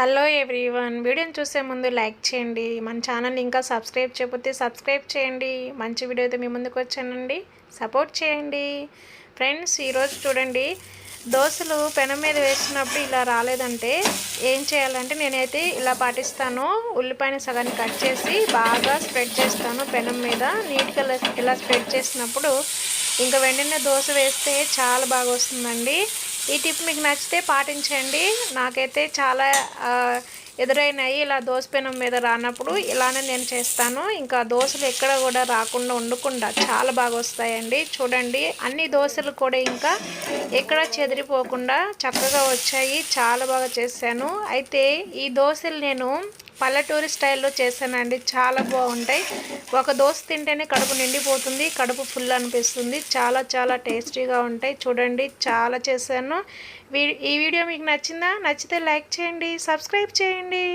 Hello everyone. వీడియోని చూసే ముందు లైక్ చేయండి. మన ఛానల్ ఇంకా సబ్స్క్రైబ్ చేయకపోతే సబ్స్క్రైబ్ చేయండి. మంచి వీడియోతో మీ ముందుకు వచ్చానండి. సపోర్ట్ చేయండి. ఫ్రెండ్స్ ఈరోజు చూడండి. దోశలు పెనం మీద వేసినప్పుడు ఇలా రాలేదంటే ఏం చేయాలంటే నేనైతే ఇలా పాటిస్తాను. ఉల్లిపాయని సగాన్ని కట్ చేసి బాగా స్ప్రెడ్ చేస్తాను పెనం మీద. నీట్గా ఇలా- ఇలా స్ప్రెడ్ చేసినప్పుడు ఇంకా వెంటనే దోశ వేస్తే చాలా బాగా వస్తుందండి. ఈ టిప్ మీకు నచ్చితే పాటించండి. నాకైతే చాలా ఎదురైనాయి. ఇలా దోశ పెనం మీద రానప్పుడు ఇలానే నేను చేస్తాను. ఇంకా దోశలు ఎక్కడ కూడా రాకుండా ఉండకుండా చాలా బాగా వస్తాయండి. చూడండి అన్ని దోశలు కూడా ఇంకా ఎక్కడ చెదిరిపోకుండా చక్కగా వచ్చాయి. చాలా బాగా చేశాను. అయితే ఈ దోశలు నేను పల్లెటూరి స్టైల్లో చేశానండి. చాలా బాగుంటాయి. ఒక దోశ తింటేనే కడుపు నిండిపోతుంది కడుపు ఫుల్ అనిపిస్తుంది. చాలా చాలా టేస్టీగా ఉంటాయి. చూడండి చాలా చేశాను. ఈ వీడియో మీకు నచ్చిందా? నచ్చితే లైక్ చేయండి సబ్స్క్రైబ్ చేయండి.